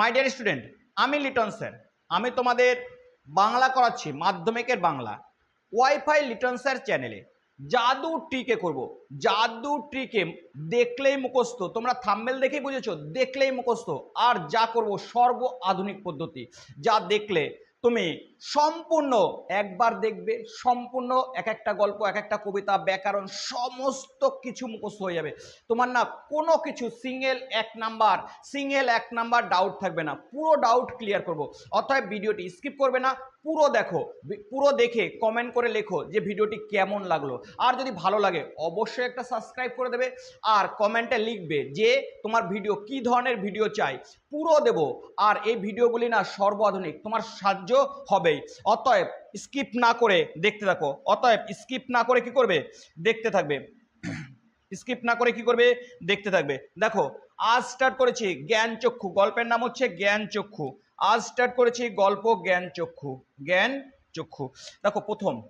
My dear student আমি Liton sir. আমি তোমাদের বাংলা করাচ্ছি, মাধ্যমিকের বাংলা। ওয়াইফাই লিটন স্যার চ্যানেলে জাদু ট্রিকে করব। জাদু ট্রিকে দেখলেই মুখস্থ। তোমরা থাম্বেল দেখেই বুঝেছ, দেখলেই মুখস্থ। আর যা করব সর্ব আধুনিক পদ্ধতি। যা দেখলে তুমি সম্পূর্ণ একবার দেখবে, সম্পূর্ণ এক একটা গল্প, এক একটা কবিতা, ব্যাকরণ, সমস্ত কিছু মুখস্থ হয়ে যাবে। তোমার না কোনো কিছু সিঙ্গেল এক নাম্বার সিঙ্গেল এক নাম্বার ডাউট থাকবে না। পুরো ডাউট ক্লিয়ার করব। অতএব ভিডিওটি স্কিপ করবে না পুরো দেখো পুরো দেখে কমেন্ট করে লেখো যে ভিডিওটি কেমন লাগল। আর যদি ভালো লাগে, অবশ্যই একটা সাবস্ক্রাইব করে দেবে আর কমেন্টে লিখবে যে তোমার ভিডিও কি ধরনের ভিডিও চাই। পুরো দেব, আর এই ভিডিওগুলি না সর্বাধুনিক, তোমার সাহায্য হবেই। অতএব স্কিপ না করে দেখতে থাকো। অতএব স্কিপ না করে কি করবে? দেখতে থাকবে। স্কিপ না করে কি করবে? দেখতে থাকবে। দেখো, আজ স্টার্ট করেছি জ্ঞান চক্ষু গল্পের নাম হচ্ছে জ্ঞান চক্ষু আজ স্টার্ট করেছি গল্প, জ্ঞান, চক্ষু। জ্ঞান, চক্ষু। দেখো, প্রথম।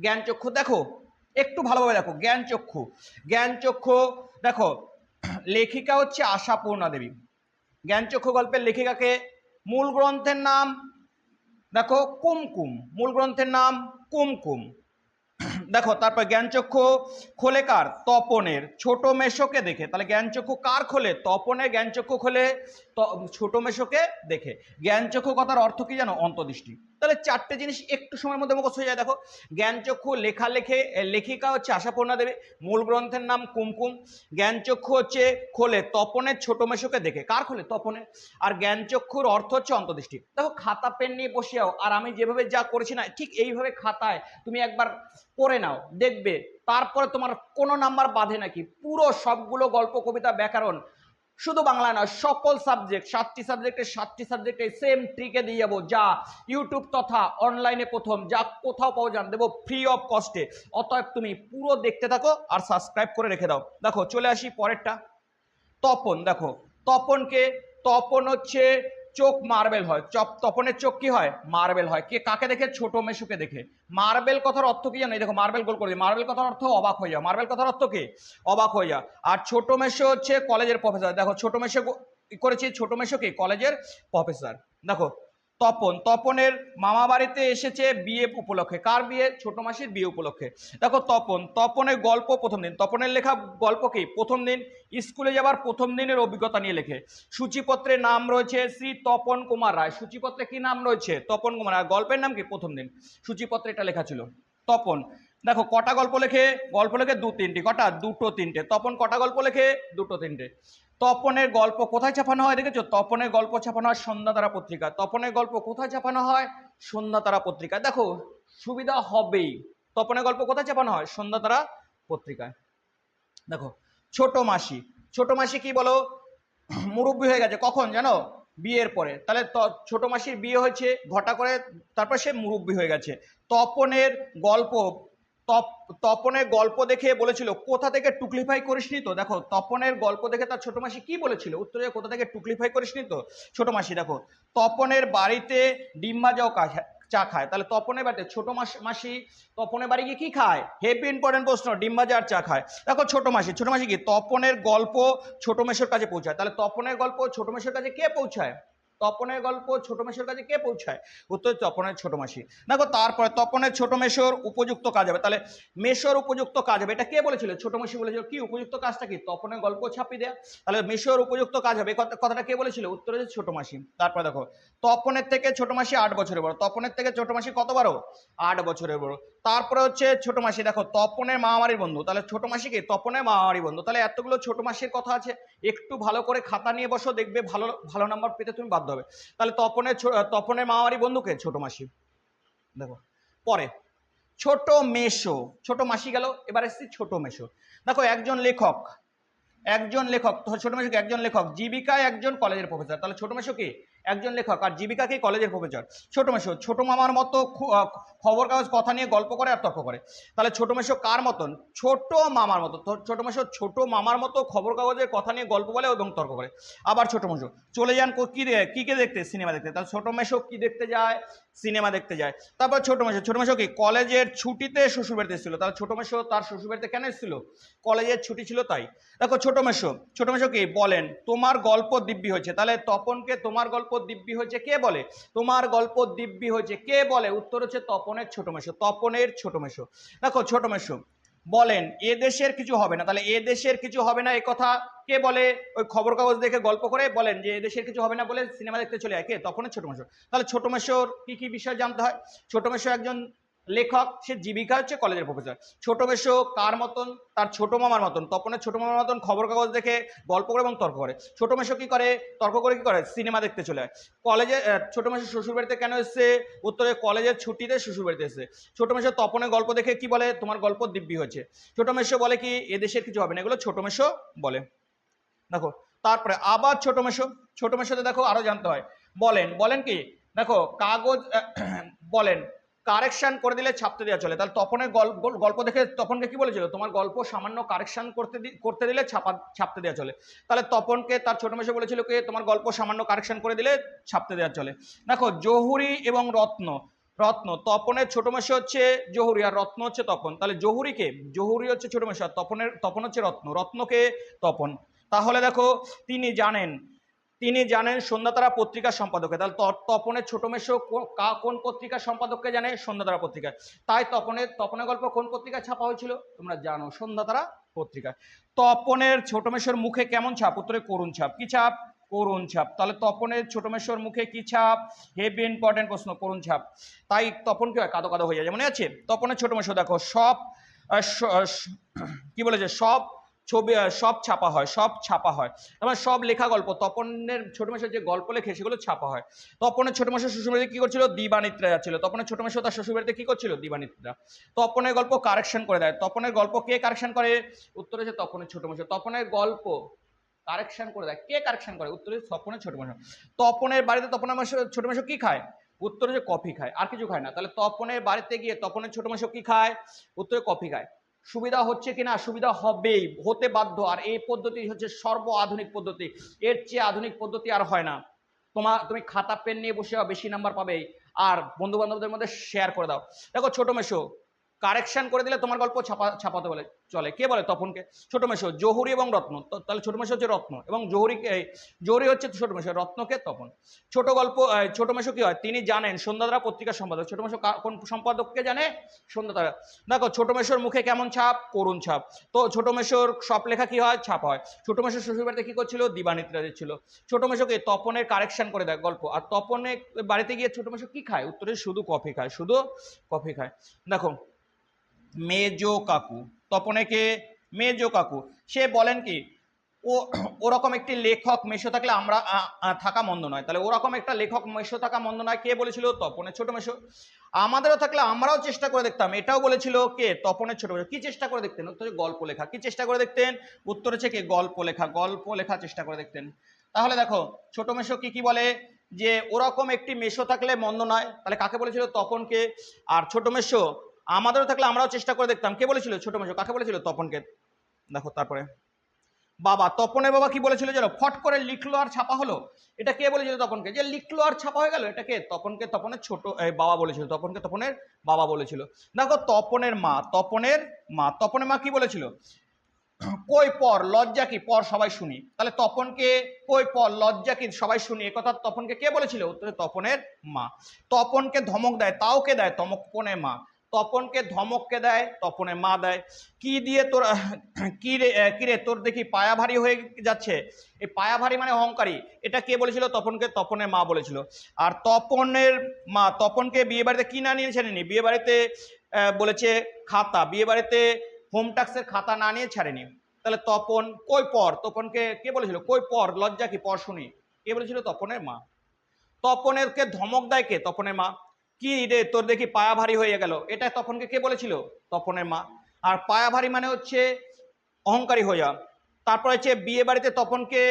জ্ঞান, চক্ষু, দেখো, একটু ভালোভাবে দেখো। জ্ঞান, চক্ষু। জ্ঞান, চক্ষু, দেখো, লেখিকা হচ্ছে আশাপূর্ণা দেবী। জ্ঞান, চক্ষু গল্পের লেখিকাকে মূল গ্রন্থের নাম, দেখো, কুমকুম। মূল গ্রন্থের নাম কুমকুম। দেখো, তারপর জ্ঞানচক্ষু খোলে কার? তপনের। ছোট মেশোকে দেখে। তাহলে জ্ঞানচক্ষু কার খোলে? তপনের জ্ঞানচক্ষু খোলে ছোট মেশোকে দেখে। জ্ঞানচক্ষু কথার অর্থ কি জানো? অন্তর্দৃষ্টি। তাহলে চারটে জিনিস একটু সময়ের মধ্যে মুখস্থ হয়ে যায়। দেখো, জ্ঞানচক্ষু লেখা লেখে লেখিকা হচ্ছে আশাপূর্ণা দেবী। মূল গ্রন্থের নাম কুমকুম। জ্ঞানচক্ষু হচ্ছে খোলে তপনের ছোট মেশোকে দেখে। কার খোলে? তপনের আর জ্ঞানচক্ষুর অর্থ হচ্ছে অন্তর্দৃষ্টি। দেখো, খাতা, পেন নিয়ে বসে যাও। আর আমি যেভাবে যা করেছি না, ঠিক এইভাবে খাতায় তুমি একবার পড়ে নাও। দেখবে, তারপরে তোমার কোনো নাম্বার বাঁধে নাকি। পুরো সবগুলো গল্প, কবিতা, ব্যাকরণ শুধু বাংলা নয়, সকল সাবজেক্ট সাতটি সাবজেক্টে সাতটি সাবজেক্টে সেম ট্রিকে দিয়ে যাব, যা ইউটিউব তথা অনলাইনে প্রথম, যা কোথাও পাওয়া যান দেবো ফ্রি অফ কস্টে অতএব তুমি পুরো দেখতে থাকো আর সাবস্ক্রাইব করে রেখে দাও। দেখো, চলে আসি পরেরটা। তপন, দেখো, তপনকে, তপন হচ্ছে চোখ মার্বেল হয়। চপ তপনের চোখ কি হয়? মার্বেল হয়। কে কাকে দেখে? ছোট মেশুকে দেখে। মার্বেল কথার অর্থ কি জানো? দেখো, মার্বেল গোল করে মার্বেল কথার অর্থ অবাক হয়ে মার্বেল কথার অর্থ কি? অবাক হয়ে যা আর ছোট মেশো হচ্ছে কলেজের প্রফেসর দেখো, ছোট মেশো করেছি ছোট মেশো কি? কলেজের প্রফেসর দেখো তপন। তপনের মামা বাড়িতে এসেছে বিয়ে উপলক্ষে। কার বিয়ে? ছোট মাসির বিয়ে উপলক্ষে। দেখো তপন, তপনের গল্প প্রথম দিন। তপনের লেখা গল্প কি? প্রথম দিন, স্কুলে যাবার প্রথম দিনের অভিজ্ঞতা নিয়ে লেখে। সূচিপত্রে নাম রয়েছে শ্রী তপন কুমার রায়। সূচিপত্রে কি নাম রয়েছে? তপন কুমার রায়। গল্পের নাম কি? প্রথম দিন। সূচিপত্রে এটা লেখা ছিল। তপন দেখো, কটা গল্প লেখে? গল্প লেখে দু তিনটি, কটা? দুটো তিনটে। তপন কটা গল্প লেখে? দুটো তিনটে। তপনের গল্প কোথায় ছাপানো হয় দেখেছ? তপনের গল্প ছাপানো হয় সন্ধ্যাতারা পত্রিকা। তপনের গল্প কোথায় ছাপানো হয়? সন্ধ্যাতারা পত্রিকা। দেখো, সুবিধা হবেই। তপনের গল্প কোথায় ছাপানো হয়? সন্ধ্যাতারা পত্রিকায়। দেখো, ছোট মাসি। ছোট মাসি কি বলো? মুরব্বী হয়ে গেছে। কখন জানো? বিয়ের পরে। তাহলে ছোট মাসির বিয়ে হয়েছে, ঘটা করে তারপর সে মুরব্বী হয়ে গেছে। তপনের গল্প তপ, তপনের গল্প দেখে বলেছিল, কোথা থেকে টুকলিফাই করিসনি তো? দেখো, তপনের গল্প দেখে তার ছোট মাসি কি বলেছিল? উত্তরে কোথা থেকে টুকলিফাই করিসনি তো? ছোট মাসি, দেখো, তপনের বাড়িতে ডিম ভাজাও কা- চা খায়। তাহলে তপনের বাড়িতে ছোট মাস, মাসি তপনের বাড়ি গিয়ে কি খায়? হেভি ইম্পর্টেন্ট প্রশ্ন, ডিম ভাজা আর চা খায়। দেখো, ছোট মাসি ছোট মাসি কি, তপনের গল্প ছোট মেশোর কাছে পৌঁছায়। তাহলে তপনের গল্প ছোট মেশোর কাছে কে পৌঁছায়? তপনের গল্প ছোট মেশোর কাছে কে পৌঁছায়? উত্তর তপনের ছোট মাসি। দেখো, তারপরে তপনের ছোট মেশোর উপযুক্ত কাজ হবে। তাহলে মেশোর উপযুক্ত কাজ হবে। এটা কে বলেছিল? ছোট মাসি বলেছিল। কি উপযুক্ত কাজটা কি? তপনের গল্প ছাপিয়ে দেয়া। তাহলে মেশোর উপযুক্ত কাজ হবে। কথাটা কে বলেছিল? উত্তর হচ্ছে ছোট মাসি। তারপরে দেখো, তপনের থেকে ছোট মাসি আট বছরের বড়। তপনের থেকে ছোট মাসি কত বড়? আট বছরের বড়। তারপরে হচ্ছে ছোট মাসি, দেখো, তপনের মামারির বন্ধু। তাহলে ছোট মাসি কি? তপনের মামারি বন্ধু। তাহলে এতগুলো ছোট মাসির কথা আছে। একটু ভালো করে খাতা নিয়ে বসো। দেখবে ভালো ভালো নাম্বার পেতে তুমি বাধ্য হবে। তাহলে তপনের তপনের মামারি বন্ধুকে, ছোট মাসি। দেখো, পরে। ছোট মেশো। ছোট মাসি গেল, এবার এসছি ছোট মেশো। দেখো, একজন লেখক একজন লেখক, ছোট মেশো? একজন লেখক, জীবিকায় একজন কলেজের প্রফেসর তাহলে ছোট মেশো কি? একজন লেখক আর জীবিকাকে কলেজের প্রফেসর। ছোট মেশো ছোট মামার মতো খবর কাগজ, কথা নিয়ে গল্প করে আর তর্ক করে। তাহলে ছোট মেশো কার মতন? ছোট মামার মতো। ছোট মেশো ছোট মামার মতো খবর কাগজের কথা নিয়ে গল্প বলে এবং তর্ক করে। আবার ছোট মেশো চলে যান কো- কি কি দেখতে? সিনেমা দেখতে। তাহলে ছোট মেশো কী দেখতে যায়? সিনেমা দেখতে যায়। তারপর ছোট মেশো ছোট মেশো কি কলেজের ছুটিতে শ্বশুর বাড়িতে এসেছিল। তাহলে ছোট মেশো তার শ্বশুর বাড়িতে কেন এসেছিল? কলেজের ছুটি ছিল তাই। দেখো ছোট মেশো ছোট মেশো কি বলেন, তোমার গল্প দিব্যি হয়েছে। তাহলে তপনকে তোমার গল্প দিব্যি হয়েছে কে বলে? তোমার গল্প দিব্যি হয়েছে কে বলে? উত্তর হচ্ছে তপনের ছোট মেশো, তপনের ছোট মেশো। দেখো ছোট মেশো, বলেন, এ দেশের কিছু হবে না। তাহলে এ দেশের কিছু হবে না, এ কথা কে বলে? ওই খবর কাগজ দেখে গল্প করে বলেন যে, এ দেশের কিছু হবে না বলে সিনেমা দেখতে চলে যায়। কে? তপনের ছোট মেশো। তাহলে ছোট মেশোর কী কী বিষয় জানতে হয়? ছোট মেশো একজন লেখক, সে জীবিকা হচ্ছে কলেজের প্রফেসর ছোট মেশো কার মতন? তার ছোট মামার মতন। তপনের ছোট মামার মতন খবর কাগজ দেখে গল্প করে এবং তর্ক করে। ছোট মেশো কি করে? তর্ক করে কি করে? সিনেমা দেখতে চলে যায়। কলেজে ছোট মেশো শ্বশুর বাড়িতে কেন এসছে? উত্তরে কলেজের ছুটিতে শ্বশুর বাড়িতে এসছে। ছোট মেশো তপনের গল্প দেখে কি বলে? তোমার গল্প দিব্যি হয়েছে। ছোট মেশো বলে কি এদেশের কিছু হবে না। এগুলো ছোট মেশো বলে। দেখো, তারপরে আবার ছোট মেশো। ছোট মেশোতে দেখো আরও জানতে হয়। বলেন বলেন কি? দেখো, কাগজ বলেন কারেকশন করে দিলে ছাপতে দেওয়া চলে। তাহলে তপনের গল্প দেখে তপনকে কি বলেছিল? তোমার গল্প সামান্য কারেকশন করতে করতে দিলে ছাপা ছাপতে দেওয়া চলে। তাহলে তপনকে তার ছোট মেশো বলেছিল কি, তোমার গল্প সামান্য কারেকশন করে দিলে ছাপতে দেওয়া চলে। দেখো, জহুরি এবং রত্ন রত্ন, তপনের ছোট মেশো হচ্ছে জহুরি আর রত্ন হচ্ছে তপন। তাহলে জহুরিকে জহুরি হচ্ছে ছোট মেশো আর তপনের তপন হচ্ছে রত্ন। রত্নকে তপন। তাহলে দেখো, তিনি জানেন তিনি জানেন সন্ধ্যাতারা পত্রিকার সম্পাদককে তাহলে তপনের ছোট মেশো কোন পত্রিকার সম্পাদককে জানে? সন্ধ্যাতারা পত্রিকা তাই তপনের তপনের গল্প কোন পত্রিকায় ছাপা হয়েছিল? তোমরা জানো সন্ধ্যাতারা পত্রিকা তপনের ছোট মেশোর মুখে কেমন ছাপ? উত্তরে করুণ ছাপ। কি ছাপ? করুণ ছাপ। তাহলে তপনের ছোট মেশোর মুখে কি ছাপ? হেভি ইম্পর্টেন্ট প্রশ্ন, করুণ ছাপ। তাই তপন কি হয়? কাদো কাদো হয়ে যায়। মনে আছে, তপনের ছোট মেশো দেখো, সব কি বলেছে সব ছবি সব ছাপা হয়, সব ছাপা হয়। তারপর সব লেখা গল্প, তপনের ছোট মেশোর যে গল্প লেখে সেগুলো ছাপা হয়। তপনের ছোট মেশো শ্বশুরবাড়িতে কি করছিল? দিবানিত্রা যাচ্ছিল। তপনের ছোট মেশো তার শ্বশুরবাড়িতে কি করছিল? দিবানিত্রা। তপনের গল্প কারেকশন করে দেয়। তপনের গল্প কে কারেকশন করে? উত্তর হচ্ছে তপনের ছোট মেশো তপনের গল্প কারেকশন করে দেয়। কে কারেকশন করে? উত্তর তপনের ছোট মেশো তপনের বাড়িতে তপনের মেশো ছোট মেশো কি খায়? উত্তরে যে কফি খায়। আর কিছু খায় না। তাহলে তপনের বাড়িতে গিয়ে তপনের ছোট মেশো কি খায়? উত্তরে কফি খায়। সুবিধা হচ্ছে কিনা? সুবিধা হবেই, হতে বাধ্য। আর এই পদ্ধতি হচ্ছে সর্ব আধুনিক পদ্ধতি। এর চেয়ে আধুনিক পদ্ধতি আর হয় না। তোমার তুমি খাতা, পেন নিয়ে বসে বেশি নাম্বার পাবে। আর বন্ধু বান্ধবদের মধ্যে শেয়ার করে দাও। দেখো ছোট মেশো কারেকশন করে দিলে তোমার গল্প ছাপা ছাপাতে বলে চলে। কে বলে? তপনকে। ছোট মেশো জহুরি এবং রত্ন। তাহলে ছোট মেশো হচ্ছে রত্ন এবং জহুরিকে এই, জহুরি হচ্ছে ছোট মেশো রত্নকে তপন। ছোট গল্প ছোট মেশো কি হয়? তিনি জানেন সন্ধ্যাতারা পত্রিকার সম্পাদক। ছোট মেশো কোন সম্পাদককে জানে? সন্ধ্যাতারা দেখো ছোট মেশোর মুখে কেমন ছাপ? করুণ ছাপ। তো ছোট মেশোর সব লেখা কি হয়? ছাপ হয়। ছোট মেশোর শ্বশুর বাড়িতে কি করছিল? দিবানিত্রা দিচ্ছিল। ছোট মেশোকে তপনের কারেকশন করে দেয় গল্প। আর তপনে বাড়িতে গিয়ে ছোট মেশো কি খায়? উত্তরে শুধু কফি খায় শুধু কফি খায়। দেখো মেজো কাকু। তপনেকে মেজো কাকু। সে বলেন কি, ও, ওরকম একটি লেখক মেশো থাকলে আমরা থাকা মন্দ নয়। তাহলে ওরকম একটা লেখক মেশো থাকা মন্দ নয়। কে বলেছিল? তপনের ছোট মেশো আমাদেরও থাকলে আমরাও চেষ্টা করে দেখতাম। এটাও বলেছিল কে? তপনের ছোট মেশো কি চেষ্টা করে দেখতেন? উত্তরে গল্প লেখা। কি চেষ্টা করে দেখতেন? উত্তর হচ্ছে কি? গল্প লেখা। গল্প লেখা চেষ্টা করে দেখতেন। তাহলে দেখো, ছোট মেশো কি কি বলে? যে ওরকম একটি মেশো থাকলে মন্দ নয়। তাহলে কাকে বলেছিল? তপনকে। আর ছোট মেশো আমাদেরও থাকলে আমরাও চেষ্টা করে দেখতাম। কে বলেছিল? ছোট মেশো কাকে বলেছিল? তপনকে। দেখো, তারপরে। বাবা, তপনের বাবা কি বলেছিল জানো? ফট করে লিখলো আর ছাপা হলো। এটা কে বলেছিল তপনকে? যে লিখলো আর ছাপা হয়ে গেল এটাকে তপনকে তপনের ছোট বাবা বলেছিল। তপনকে তপনের বাবা বলেছিল। দেখো, তপনের মা তপনের মা তপনের মা কি বলেছিল? কই পর, লজ্জা কি? পর সবাই শুনি। তাহলে তপনকে কই পর, লজ্জা কি? সবাই শুনি। এ কথা তপনকে কে বলেছিল? উত্তরে তপনের মা। তপনকে ধমক দেয়, তাও কে দেয়? তপনের মা। তপনকে ধমককে দেয় তপনের মা দেয়। কি দিয়ে তোর, কি রে কি রে, তোর দেখি পায়া ভারী হয়ে যাচ্ছে? এই পায়া ভারী মানে অহংকারী। এটা কে বলেছিল? তপনকে, তপনের মা বলেছিল। আর তপনের মা, তপনকে বিয়ে বাড়িতে কি না নিয়ে ছাড়েনি? বিয়ে বাড়িতে বলেছে খাতা। বিয়ে বাড়িতে হোম ট্যাক্সের খাতা না নিয়ে ছাড়েনি। তাহলে তপন কই পর? তপনকে কে বলেছিল? কই পর? লজ্জা কি? পর শুনি। কে বলেছিল? তপনের মা। তপনেরকে ধমক দেয় কে? তপনের মা। কি রে, তোর দেখি পায়া ভারী হয়ে গেল। এটা তপনকে কে বলেছিল? তপনের মা। আর পায়া ভারী মানে হচ্ছে অহংকারী যাওয়া। তারপর হচ্ছে বিয়ে বাড়িতে তপনকে,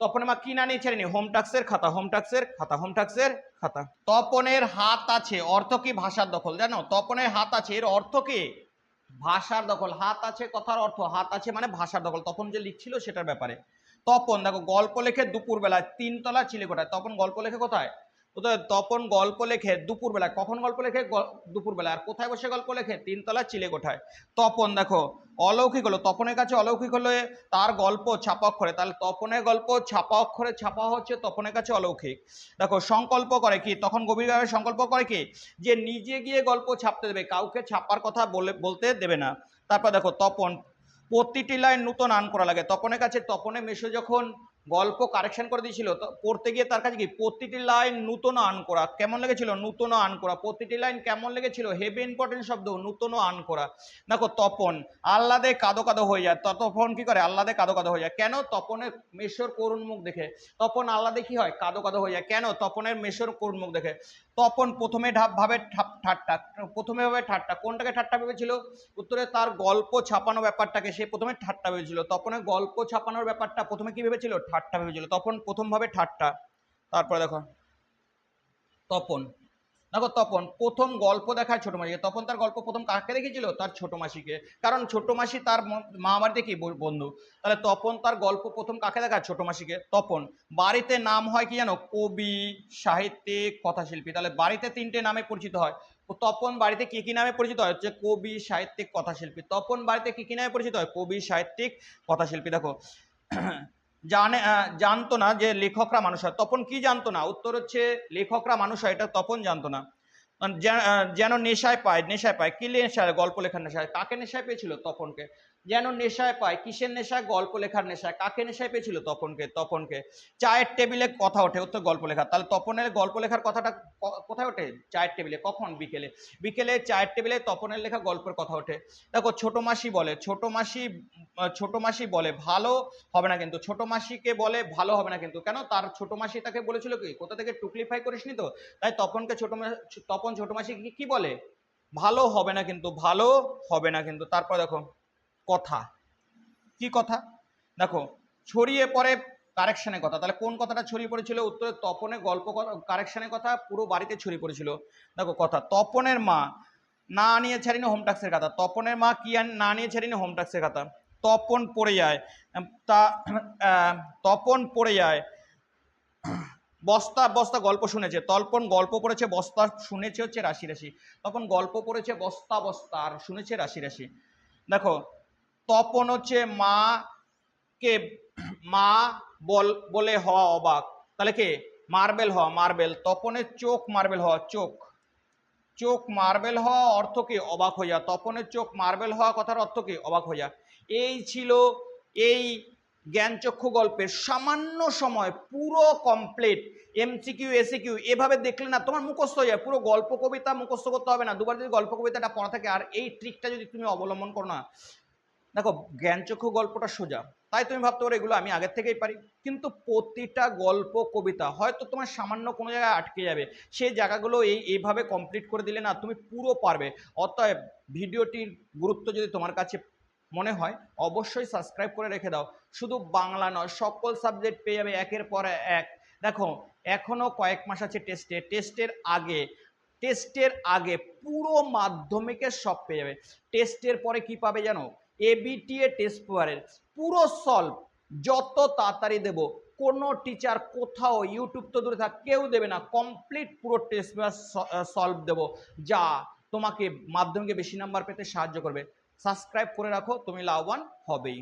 তপনের মা কি না নিয়ে ছেড়ে নি? হোম ট্যাক্সের খাতা, হোম ট্যাক্সের খাতা, হোম ট্যাক্সের খাতা। তপনের হাত আছে, অর্থ কি? ভাষার দখল, জানো? তপনের হাত আছে, এর অর্থ কি? ভাষার দখল। হাত আছে কথার অর্থ, হাত আছে মানে ভাষার দখল। তপন যে লিখছিল সেটার ব্যাপারে। তপন, দেখো, গল্প লেখে দুপুরবেলায়, তিনতলা চিলে কোথায় তপন গল্প লেখে কোথায়? কোথায় তপন গল্প লেখে দুপুরবেলায়? কখন গল্প লেখে? দুপুরবেলায়। আর কোথায় বসে গল্প লেখে? তিনতলা চিলে কোঠায় তপন, দেখো, অলৌকিক হলো। তপনের কাছে অলৌকিক হলো তার গল্প ছাপা অক্ষরে। তাহলে তপনের গল্প ছাপা অক্ষরে ছাপা হচ্ছে তপনের কাছে অলৌকিক। দেখো, সংকল্প করে কি? তখন গভীরভাবে সংকল্প করে কি? যে নিজে গিয়ে গল্প ছাপতে দেবে। কাউকে ছাপার কথা বলে, বলতে দেবে না। তারপর দেখো, তপন, প্রতিটি লাইন নূতন আন করা লাগে। তপনের কাছে তপনে মেশো যখন গল্প কারেকশন করে দিয়েছিল। তো পড়তে গিয়ে তার কাছে কি? প্রতিটি লাইন নূতন আন করা। কেমন লেগেছিল? নূতন আন করা। প্রতিটি লাইন কেমন লেগেছিল? হেভি ইম্পর্টেন্ট শব্দ, নূতন আন করা। দেখো, তপন আল্লাদে কাদো কাদো হয়ে যায়। তপন কি করে? আল্লাদে কাদো কাদো হয়ে যায়। কেন? তপনের মেশর করুণ মুখ দেখে। তপন আল্লাদে কি হয়? কাদো কাদো হয়ে যায়। কেন? তপনের মেশর করুণ মুখ দেখে। তপন প্রথমে ঢাপ ভাবে ঠাট্টা, প্রথমে ভাবে ঠাট্টা। কোনটাকে ঠাট্টা ভেবেছিল? উত্তরে তার গল্প ছাপানো ব্যাপারটাকে সে প্রথমে ঠাট্টা ভেবেছিল। তপনের গল্প ছাপানোর ব্যাপারটা প্রথমে কি ভেবেছিল? ঠাট্টা ভেবেছিল। তপন প্রথমভাবে ঠাট্টা। তারপরে দেখো। তপন। দেখো তপন, প্রথম গল্প দেখায় ছোট মাসিকে। তপন তার গল্প প্রথম কাকে দেখেছিল? তার ছোট মাসিকে। কারণ ছোট মাসি তার ম- বাড়িতে কি বন্ধু। তাহলে তপন তার গল্প প্রথম কাকে দেখায়? ছোট মাসিকে। তপন, বাড়িতে নাম হয় কি জানো? কবি, সাহিত্যিক, কথাশিল্পী। তাহলে বাড়িতে তিনটে নামে পরিচিত হয়। তপন বাড়িতে কি কি নামে পরিচিত হয়? হচ্ছে কবি, সাহিত্যিক, কথাশিল্পী। তপন বাড়িতে কি কি নামে পরিচিত হয়? কবি, সাহিত্যিক, কথাশিল্পী। দেখো জানে জানতো না যে লেখকরা মানুষ হয়। তপন কি জানতো না? উত্তর হচ্ছে, লেখকরা মানুষ হয়, এটা তপন জানতো না। যেন নেশায় পায় নেশায় পায়। কি নেশায়? গল্প লেখার নেশায়। কাকে নেশায় পেয়েছিল তপনকে? যেন নেশায় পায়, কিসের নেশায়? গল্প লেখার নেশায়। কাকে নেশায় পেয়েছিল তপনকে? তপনকে। চায়ের টেবিলে কথা ওঠে উত্তর গল্প লেখা। তাহলে তপনের গল্প লেখার কথাটা কোথায় ওঠে? চায়ের টেবিলে। কখন? বিকেলে। বিকেলে চায়ের টেবিলে তপনের লেখা গল্পের কথা ওঠে। দেখো, ছোট মাসি বলে, ছোট মাসি ছোট মাসি বলে, ভালো হবে না কিন্তু। ছোট মাসিকে বলে, ভালো হবে না কিন্তু। কেন? তার ছোট মাসি তাকে বলেছিল কি? কোথা থেকে টুকলিফাই করিসনি তো? তাই তপনকে ছোট তপন ছোট মাসি কি বলে? ভালো হবে না কিন্তু। ভালো হবে না কিন্তু। তারপর দেখো কথা। কি কথা? দেখো, ছড়িয়ে পড়ে কারেকশনের কথা। তাহলে কোন কথাটা ছড়িয়ে পড়েছিল? উত্তরে তপনের গল্প কারেকশনের কথা পুরো বাড়িতে ছড়িয়ে পড়েছিল। দেখো কথা, তপনের মা না নিয়ে ছাড়িনি হোম ট্যাক্সের কথা তপনের মা কি না নিয়ে ছাড়িনি হোম ট্যাক্সের কথা তপন পড়ে যায়। তা তপন পড়ে যায়। বস্তা বস্তা গল্প শুনেছে। তপন গল্প পড়েছে, বস্তা শুনেছে হচ্ছে রাশি রাশি। তখন গল্প পড়েছে, বস্তা বস্তা, আর শুনেছে রাশি রাশি। দেখো তপন হচ্ছে মা কে মা বল, বলে হওয়া অবাক। তাহলে কে? মার্বেল হওয়া, মার্বেল। তপনের চোখ মার্বেল হওয়া, চোখ। চোখ মার্বেল হওয়া অর্থ কি? অবাক হইয়া। তপনের চোখ মার্বেল হওয়া কথার অর্থ কি? অবাক হইয়া। এই ছিল এই জ্ঞানচক্ষু গল্পের সামান্য সময়, পুরো কমপ্লিট এমসিকিউ এসিকিউ এভাবে দেখলে না তোমার মুখস্থ হয়ে যায়। পুরো গল্প কবিতা মুখস্থ করতে হবে না। দুবার যদি গল্প কবিতাটা পড়া থাকে, আর এই ট্রিকটা যদি তুমি অবলম্বন করো না দেখো, জ্ঞানচক্ষু গল্পটা সোজা। তাই তুমি ভাবতে পারো এগুলো আমি আগের থেকেই পারি। কিন্তু প্রতিটা গল্প, কবিতা হয়তো তোমার সামান্য কোনো জায়গায় আটকে যাবে। সেই জায়গাগুলো এই, এইভাবে কমপ্লিট করে দিলে না তুমি পুরো পারবে। অতএব ভিডিওটির গুরুত্ব যদি তোমার কাছে মনে হয়, অবশ্যই সাবস্ক্রাইব করে রেখে দাও। শুধু বাংলা নয়, সকল সাবজেক্ট পেয়ে যাবে একের পর এক। দেখো, এখনও কয়েক মাস আছে টেস্টে টেস্টের আগে টেস্টের আগে পুরো মাধ্যমিকের সব পেয়ে যাবে। টেস্টের পরে কি পাবে জানো? এবিটিএ টেস্ট পেপারের পুরো সলভ যত তাড়াতাড়ি দেব, কোনো টিচার কোথাও ইউটিউব তো দূরে থাক, কেউ দেবে না কমপ্লিট পুরো টেস্ট পেপার সলভ দেব, যা তোমাকে মাধ্যমিকে বেশি নাম্বার পেতে সাহায্য করবে। সাবস্ক্রাইব করে রাখো, তুমি লাভবান হবেই।